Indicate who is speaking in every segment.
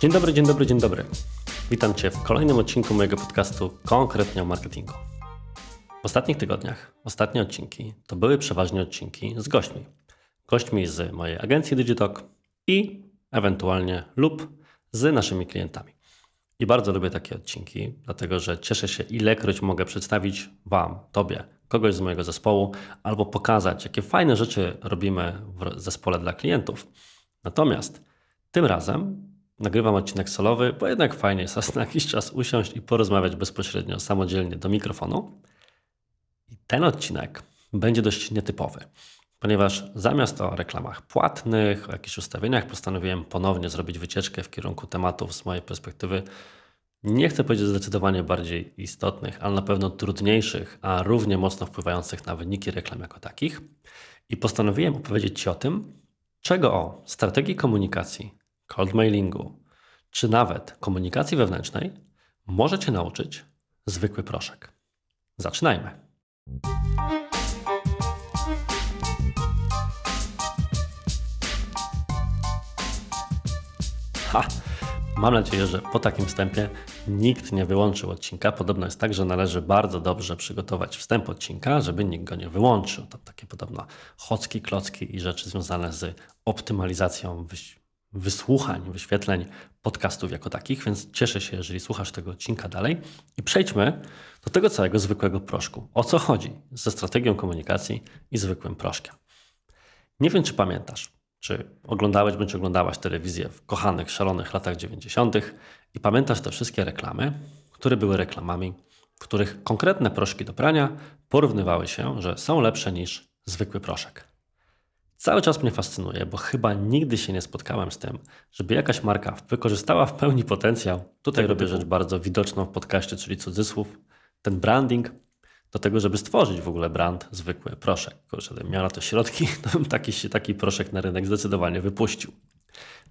Speaker 1: Dzień dobry, dzień dobry, dzień dobry. Witam Cię w kolejnym odcinku mojego podcastu konkretnie o marketingu. W ostatnich tygodniach ostatnie odcinki to były przeważnie odcinki z gośćmi. Gośćmi z mojej agencji Digitalk i ewentualnie lub z naszymi klientami. I bardzo lubię takie odcinki, dlatego że cieszę się, ilekroć mogę przedstawić Wam, Tobie, kogoś z mojego zespołu, albo pokazać, jakie fajne rzeczy robimy w zespole dla klientów. Natomiast tym razem nagrywam odcinek solowy, bo jednak fajnie jest na jakiś czas usiąść i porozmawiać bezpośrednio, samodzielnie do mikrofonu. I ten odcinek będzie dość nietypowy, ponieważ zamiast o reklamach płatnych, o jakichś ustawieniach, postanowiłem ponownie zrobić wycieczkę w kierunku tematów z mojej perspektywy. Nie chcę powiedzieć zdecydowanie bardziej istotnych, ale na pewno trudniejszych, a równie mocno wpływających na wyniki reklam jako takich. I postanowiłem opowiedzieć Ci o tym, czego o strategii komunikacji cold mailingu, czy nawet komunikacji wewnętrznej, może Cię nauczyć zwykły proszek. Zaczynajmy. Ha! Mam nadzieję, że po takim wstępie nikt nie wyłączył odcinka. Podobno jest tak, że należy bardzo dobrze przygotować wstęp odcinka, żeby nikt go nie wyłączył. To takie podobno chocki, klocki i rzeczy związane z optymalizacją wysłuchań, wyświetleń podcastów jako takich, więc cieszę się, jeżeli słuchasz tego odcinka dalej. I przejdźmy do tego całego zwykłego proszku. O co chodzi ze strategią komunikacji i zwykłym proszkiem? Nie wiem, czy pamiętasz, czy oglądałeś bądź oglądałaś telewizję w kochanych, szalonych latach 90. i pamiętasz te wszystkie reklamy, które były reklamami, w których konkretne proszki do prania porównywały się, że są lepsze niż zwykły proszek. Cały czas mnie fascynuje, bo chyba nigdy się nie spotkałem z tym, żeby jakaś marka wykorzystała w pełni potencjał. Tutaj robię typu. rzecz bardzo widoczną w podcaście, czyli cudzysłów, ten branding, do tego, żeby stworzyć w ogóle brand zwykły proszek. Gdybym miał na to środki, to bym taki, taki proszek na rynek zdecydowanie wypuścił.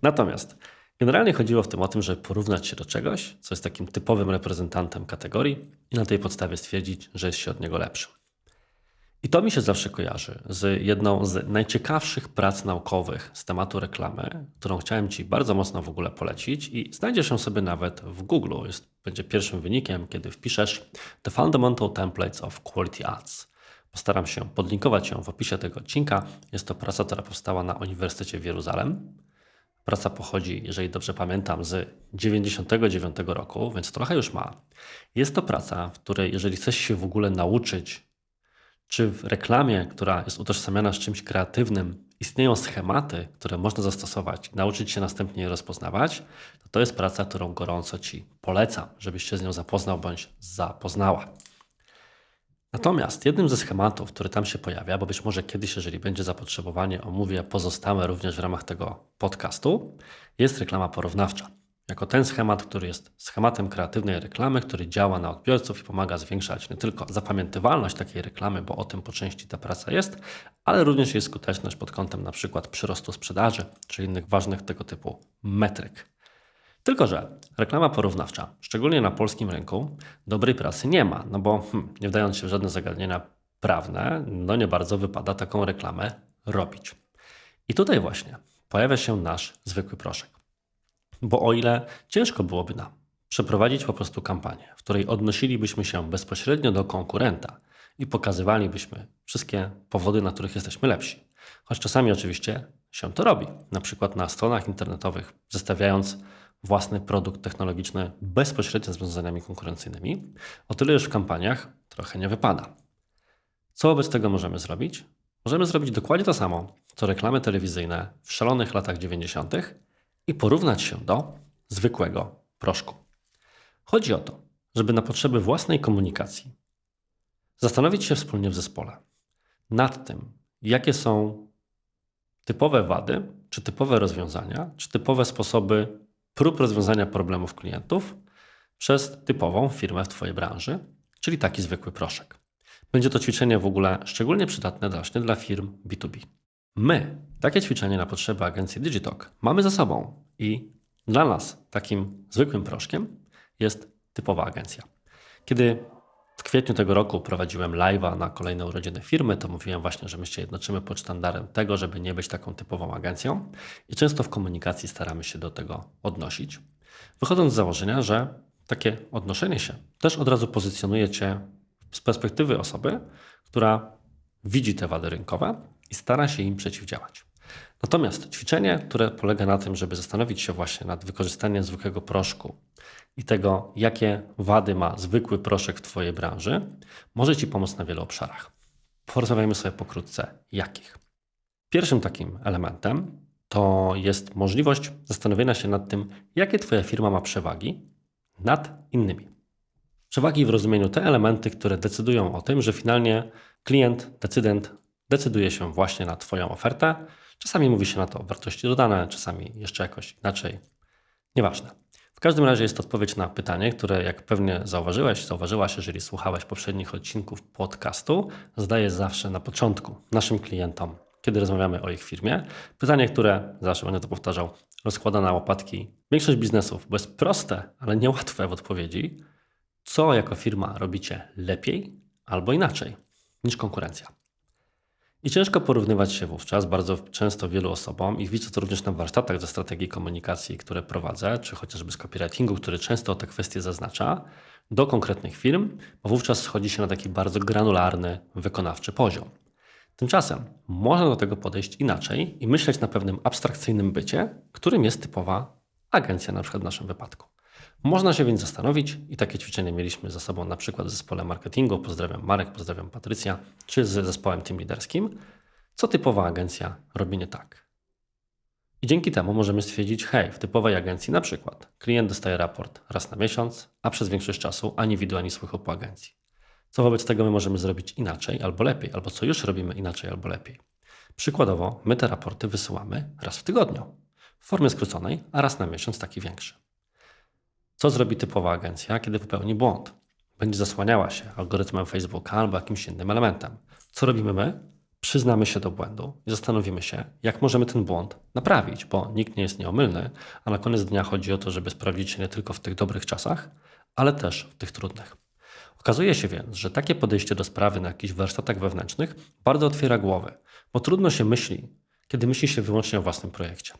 Speaker 1: Natomiast generalnie chodziło w tym o tym, żeby porównać się do czegoś, co jest takim typowym reprezentantem kategorii i na tej podstawie stwierdzić, że jest się od niego lepszym. I to mi się zawsze kojarzy z jedną z najciekawszych prac naukowych z tematu reklamy, którą chciałem Ci bardzo mocno w ogóle polecić i znajdziesz ją sobie nawet w Google. Jest, będzie pierwszym wynikiem, kiedy wpiszesz The Fundamental Templates of Quality Ads. Postaram się podlinkować ją w opisie tego odcinka. Jest to praca, która powstała na Uniwersytecie w Jeruzalem. Praca pochodzi, jeżeli dobrze pamiętam, z 99 roku, więc trochę już ma. Jest to praca, w której jeżeli chcesz się w ogóle nauczyć czy w reklamie, która jest utożsamiana z czymś kreatywnym, istnieją schematy, które można zastosować nauczyć się następnie je rozpoznawać, to to jest praca, którą gorąco Ci polecam, żebyś się z nią zapoznał bądź zapoznała. Natomiast jednym ze schematów, który tam się pojawia, bo być może kiedyś, jeżeli będzie zapotrzebowanie, omówię pozostałe również w ramach tego podcastu, jest reklama porównawcza jako ten schemat, który jest schematem kreatywnej reklamy, który działa na odbiorców i pomaga zwiększać nie tylko zapamiętywalność takiej reklamy, bo o tym po części ta praca jest, ale również jej skuteczność pod kątem na przykład przyrostu sprzedaży czy innych ważnych tego typu metryk. Tylko, że reklama porównawcza, szczególnie na polskim rynku, dobrej pracy nie ma, no bo hmm, nie wdając się w żadne zagadnienia prawne, no nie bardzo wypada taką reklamę robić. I tutaj właśnie pojawia się nasz zwykły proszek. Bo o ile ciężko byłoby nam przeprowadzić po prostu kampanię, w której odnosilibyśmy się bezpośrednio do konkurenta i pokazywalibyśmy wszystkie powody, na których jesteśmy lepsi. Choć czasami oczywiście się to robi, na przykład na stronach internetowych, zestawiając własny produkt technologiczny bezpośrednio z rozwiązaniami konkurencyjnymi, o tyle już w kampaniach trochę nie wypada. Co wobec tego możemy zrobić? Możemy zrobić dokładnie to samo, co reklamy telewizyjne w szalonych latach 90., i porównać się do zwykłego proszku. Chodzi o to, żeby na potrzeby własnej komunikacji zastanowić się wspólnie w zespole nad tym, jakie są typowe wady, czy typowe rozwiązania, czy typowe sposoby prób rozwiązania problemów klientów przez typową firmę w Twojej branży, czyli taki zwykły proszek. Będzie to ćwiczenie w ogóle szczególnie przydatne właśnie dla firm B2B. My takie ćwiczenie na potrzeby agencji Digitalk mamy za sobą i Dla nas takim zwykłym proszkiem jest typowa agencja. Kiedy w kwietniu tego roku prowadziłem live'a na kolejne urodziny firmy, to mówiłem właśnie, że my się jednoczymy pod sztandarem tego, żeby nie być taką typową agencją i często w komunikacji staramy się do tego odnosić. Wychodząc z założenia, że takie odnoszenie się też od razu pozycjonuje Cię z perspektywy osoby, która widzi te wady rynkowe i stara się im przeciwdziałać. Natomiast ćwiczenie, które polega na tym, żeby zastanowić się właśnie nad wykorzystaniem zwykłego proszku i tego, jakie wady ma zwykły proszek w Twojej branży, może Ci pomóc na wielu obszarach. Porozmawiajmy sobie pokrótce, jakich. Pierwszym takim elementem to jest możliwość zastanowienia się nad tym, jakie Twoja firma ma przewagi nad innymi. Przewagi w rozumieniu te elementy, które decydują o tym, że finalnie klient, decydent decyduje się właśnie na Twoją ofertę. Czasami mówi się na to wartości dodane, czasami jeszcze jakoś inaczej. Nieważne. W każdym razie jest to odpowiedź na pytanie, które jak pewnie zauważyłeś, zauważyłaś, jeżeli słuchałeś poprzednich odcinków podcastu, zadaję zawsze na początku naszym klientom, kiedy rozmawiamy o ich firmie. Pytanie, które zawsze będę to powtarzał, rozkłada na łopatki większość biznesów, bo jest proste, ale niełatwe w odpowiedzi. Co jako firma robicie lepiej albo inaczej niż konkurencja? I ciężko porównywać się wówczas bardzo często wielu osobom i widzę to również na warsztatach ze strategii komunikacji, które prowadzę, czy chociażby z copywritingu, który często te kwestie zaznacza, do konkretnych firm, bo wówczas schodzi się na taki bardzo granularny, wykonawczy poziom. Tymczasem można do tego podejść inaczej i myśleć na pewnym abstrakcyjnym bycie, którym jest typowa agencja, na przykład w naszym wypadku. Można się więc zastanowić i takie ćwiczenie mieliśmy ze sobą na przykład w zespole marketingu, pozdrawiam Marek, pozdrawiam Patrycja, czy z zespołem team liderskim, co typowa agencja robi nie tak. I dzięki temu możemy stwierdzić, hej, w typowej agencji na przykład klient dostaje raport raz na miesiąc, a przez większość czasu ani widu, ani słychu po agencji. Co wobec tego my możemy zrobić inaczej albo lepiej, albo co już robimy inaczej albo lepiej. Przykładowo, my te raporty wysyłamy raz w tygodniu, w formie skróconej, a raz na miesiąc taki większy. Co zrobi typowa agencja, kiedy popełni błąd? Będzie zasłaniała się algorytmem Facebooka albo jakimś innym elementem. Co robimy my? Przyznamy się do błędu i zastanowimy się, jak możemy ten błąd naprawić, bo nikt nie jest nieomylny, a na koniec dnia chodzi o to, żeby sprawdzić się nie tylko w tych dobrych czasach, ale też w tych trudnych. Okazuje się więc, że takie podejście do sprawy na jakichś warsztatach wewnętrznych bardzo otwiera głowę, bo trudno się myśli, kiedy myśli się wyłącznie o własnym projekcie.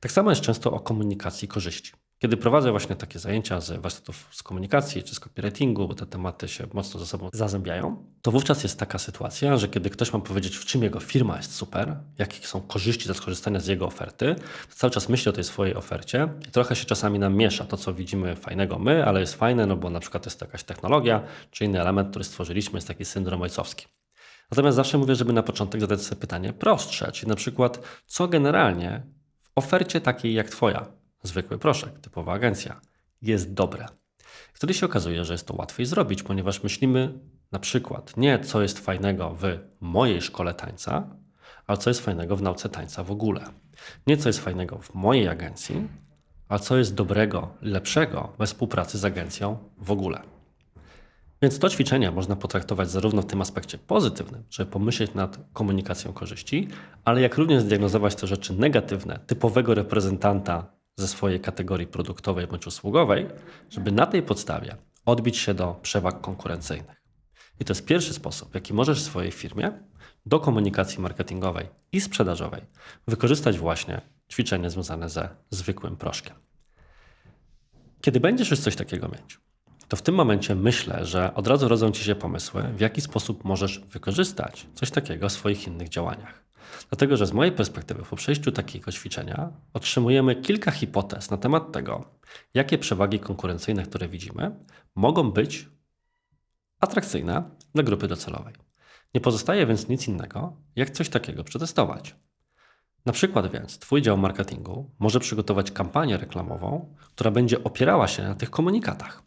Speaker 1: Tak samo jest często o komunikacji korzyści. Kiedy prowadzę właśnie takie zajęcia z warsztatów z komunikacji czy z copywritingu, bo te tematy się mocno ze sobą zazębiają, to wówczas jest taka sytuacja, że kiedy ktoś ma powiedzieć, w czym jego firma jest super, jakie są korzyści ze skorzystania z jego oferty, to cały czas myśli o tej swojej ofercie i trochę się czasami nam miesza to, co widzimy fajnego my, ale jest fajne, no bo na przykład jest to jakaś technologia, czy inny element, który stworzyliśmy, jest taki syndrom ojcowski. Natomiast zawsze mówię, żeby na początek zadać sobie pytanie prostsze, czyli na przykład, co generalnie w ofercie takiej jak Twoja zwykły proszek, typowa agencja, jest dobre. Wtedy się okazuje, że jest to łatwiej zrobić, ponieważ myślimy na przykład nie co jest fajnego w mojej szkole tańca, ale co jest fajnego w nauce tańca w ogóle. Nie co jest fajnego w mojej agencji, a co jest dobrego, lepszego we współpracy z agencją w ogóle. Więc to ćwiczenie można potraktować zarówno w tym aspekcie pozytywnym, żeby pomyśleć nad komunikacją korzyści, ale jak również zdiagnozować te rzeczy negatywne, typowego reprezentanta ze swojej kategorii produktowej bądź usługowej, żeby na tej podstawie odbić się do przewag konkurencyjnych. I to jest pierwszy sposób, w jaki możesz w swojej firmie do komunikacji marketingowej i sprzedażowej wykorzystać właśnie ćwiczenie związane ze zwykłym proszkiem. Kiedy będziesz już coś takiego mieć, to w tym momencie myślę, że od razu rodzą ci się pomysły, w jaki sposób możesz wykorzystać coś takiego w swoich innych działaniach. Dlatego, że z mojej perspektywy, po przejściu takiego ćwiczenia, otrzymujemy kilka hipotez na temat tego, jakie przewagi konkurencyjne, które widzimy, mogą być atrakcyjne dla grupy docelowej. Nie pozostaje więc nic innego, jak coś takiego przetestować. Na przykład więc Twój dział marketingu może przygotować kampanię reklamową, która będzie opierała się na tych komunikatach.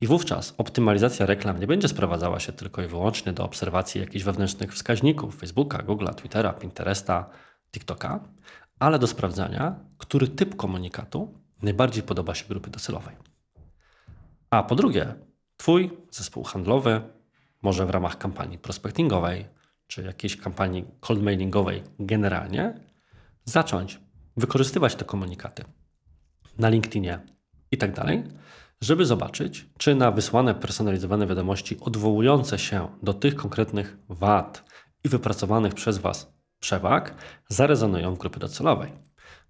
Speaker 1: I wówczas optymalizacja reklam nie będzie sprowadzała się tylko i wyłącznie do obserwacji jakichś wewnętrznych wskaźników Facebooka, Google'a, Twittera, Pinteresta, TikToka, ale do sprawdzania, który typ komunikatu najbardziej podoba się grupie docelowej. A po drugie, Twój zespół handlowy może w ramach kampanii prospectingowej czy jakiejś kampanii cold mailingowej generalnie zacząć wykorzystywać te komunikaty na LinkedInie i tak dalej, żeby zobaczyć, czy na wysłane personalizowane wiadomości odwołujące się do tych konkretnych wad i wypracowanych przez Was przewag zarezonują w grupie docelowej.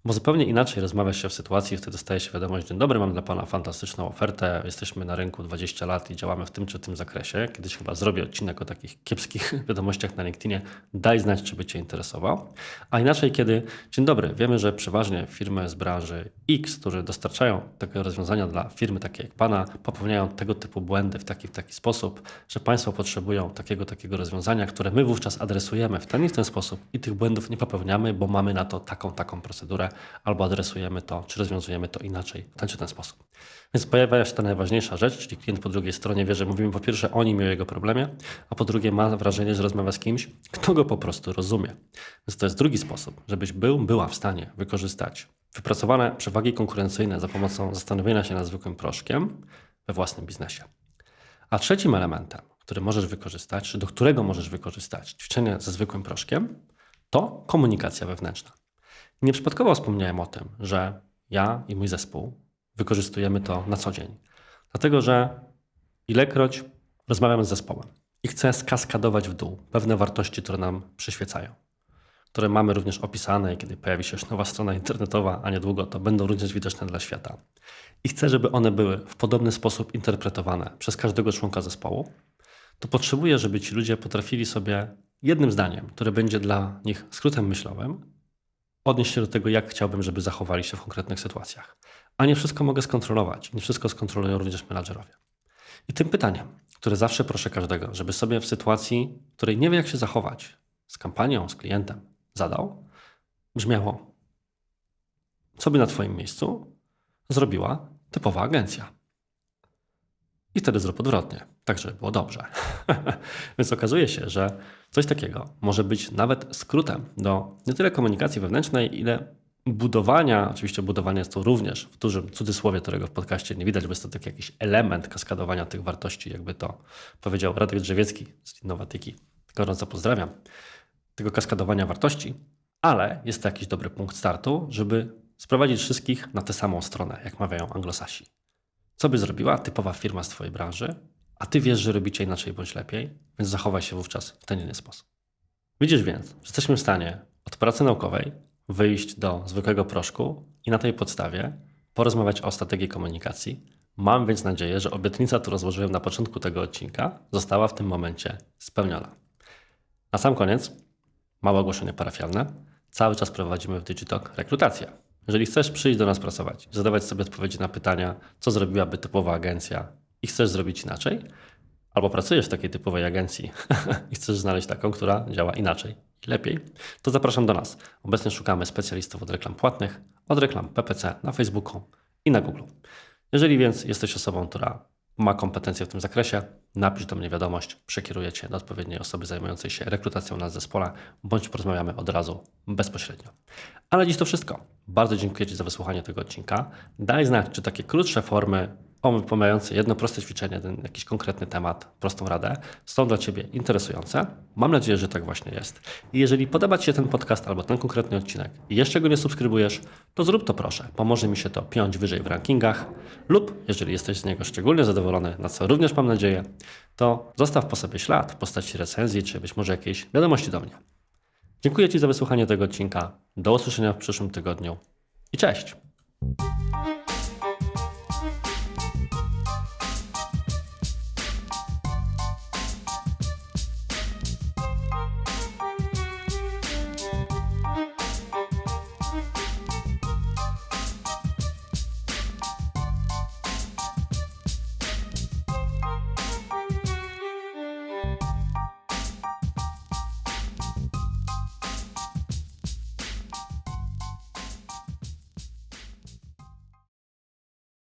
Speaker 1: Bo zupełnie inaczej rozmawia się w sytuacji, wtedy dostaje się wiadomość, dzień dobry, mam dla Pana fantastyczną ofertę, jesteśmy na rynku 20 lat i działamy w tym czy tym zakresie. Kiedyś chyba zrobię odcinek o takich kiepskich wiadomościach na LinkedInie, daj znać, czy by Cię interesował. A inaczej, kiedy, dzień dobry, wiemy, że przeważnie firmy z branży X, które dostarczają tego rozwiązania dla firmy takiej jak Pana, popełniają tego typu błędy w taki, w taki sposób, że Państwo potrzebują takiego, takiego rozwiązania, które my wówczas adresujemy w ten i w ten sposób i tych błędów nie popełniamy, bo mamy na to taką, taką procedurę albo adresujemy to, czy rozwiązujemy to inaczej, w ten czy ten sposób. Więc pojawia się ta najważniejsza rzecz, czyli klient po drugiej stronie wie, że mówimy po pierwsze o nim i o jego problemie, a po drugie ma wrażenie, że rozmawia z kimś, kto go po prostu rozumie. Więc to jest drugi sposób, żebyś był, była w stanie wykorzystać wypracowane przewagi konkurencyjne za pomocą zastanowienia się nad zwykłym proszkiem we własnym biznesie. A trzecim elementem, który możesz wykorzystać, czy do którego możesz wykorzystać ćwiczenie ze zwykłym proszkiem, to komunikacja wewnętrzna. Nieprzypadkowo wspomniałem o tym, że ja i mój zespół wykorzystujemy to na co dzień. Dlatego, że ilekroć rozmawiam z zespołem i chcę skaskadować w dół pewne wartości, które nam przyświecają, które mamy również opisane i kiedy pojawi się już nowa strona internetowa, a niedługo, to będą również widoczne dla świata. I chcę, żeby one były w podobny sposób interpretowane przez każdego członka zespołu, to potrzebuję, żeby ci ludzie potrafili sobie jednym zdaniem, które będzie dla nich skrótem myślowym, odnieść się do tego, jak chciałbym, żeby zachowali się w konkretnych sytuacjach. A nie wszystko mogę skontrolować. Nie wszystko skontrolują również menadżerowie. I tym pytaniem, które zawsze proszę każdego, żeby sobie w sytuacji, w której nie wie, jak się zachować z kampanią, z klientem, zadał, brzmiało: Co by na Twoim miejscu zrobiła typowa agencja? I wtedy zrób odwrotnie, tak żeby było dobrze. Więc okazuje się, że coś takiego może być nawet skrótem do nie tyle komunikacji wewnętrznej, ile budowania, oczywiście budowanie jest to również w dużym cudzysłowie, którego w podcaście nie widać, bo jest to taki jakiś element kaskadowania tych wartości, jakby to powiedział Radek Drzewiecki z Innowatyki. Gorąco pozdrawiam. Tego kaskadowania wartości, ale jest to jakiś dobry punkt startu, żeby sprowadzić wszystkich na tę samą stronę, jak mawiają anglosasi. Co by zrobiła typowa firma z Twojej branży, a Ty wiesz, że robicie inaczej bądź lepiej, więc zachowaj się wówczas w ten inny sposób. Widzisz więc, że jesteśmy w stanie od pracy naukowej wyjść do zwykłego proszku i na tej podstawie porozmawiać o strategii komunikacji. Mam więc nadzieję, że obietnica, którą złożyłem na początku tego odcinka, została w tym momencie spełniona. Na sam koniec, małe ogłoszenie parafialne. Cały czas prowadzimy w Digitalk rekrutację. Jeżeli chcesz przyjść do nas pracować, zadawać sobie odpowiedzi na pytania, co zrobiłaby typowa agencja i chcesz zrobić inaczej, albo pracujesz w takiej typowej agencji i chcesz znaleźć taką, która działa inaczej i lepiej, to zapraszam do nas. Obecnie szukamy specjalistów od reklam płatnych, od reklam PPC na Facebooku i na Google. Jeżeli więc jesteś osobą, która ma kompetencje w tym zakresie, napisz do mnie wiadomość, przekieruję Cię do odpowiedniej osoby zajmującej się rekrutacją na zespole, bądź porozmawiamy od razu bezpośrednio. Ale dziś to wszystko. Bardzo dziękuję Ci za wysłuchanie tego odcinka. Daj znać, czy takie krótsze formy pomijające jedno proste ćwiczenie, ten jakiś konkretny temat, prostą radę, są dla Ciebie interesujące. Mam nadzieję, że tak właśnie jest. I jeżeli podoba Ci się ten podcast albo ten konkretny odcinek i jeszcze go nie subskrybujesz, to zrób to proszę. Pomoże mi się to piąć wyżej w rankingach lub jeżeli jesteś z niego szczególnie zadowolony, na co również mam nadzieję, to zostaw po sobie ślad w postaci recenzji czy być może jakiejś wiadomości do mnie. Dziękuję Ci za wysłuchanie tego odcinka. Do usłyszenia w przyszłym tygodniu i cześć!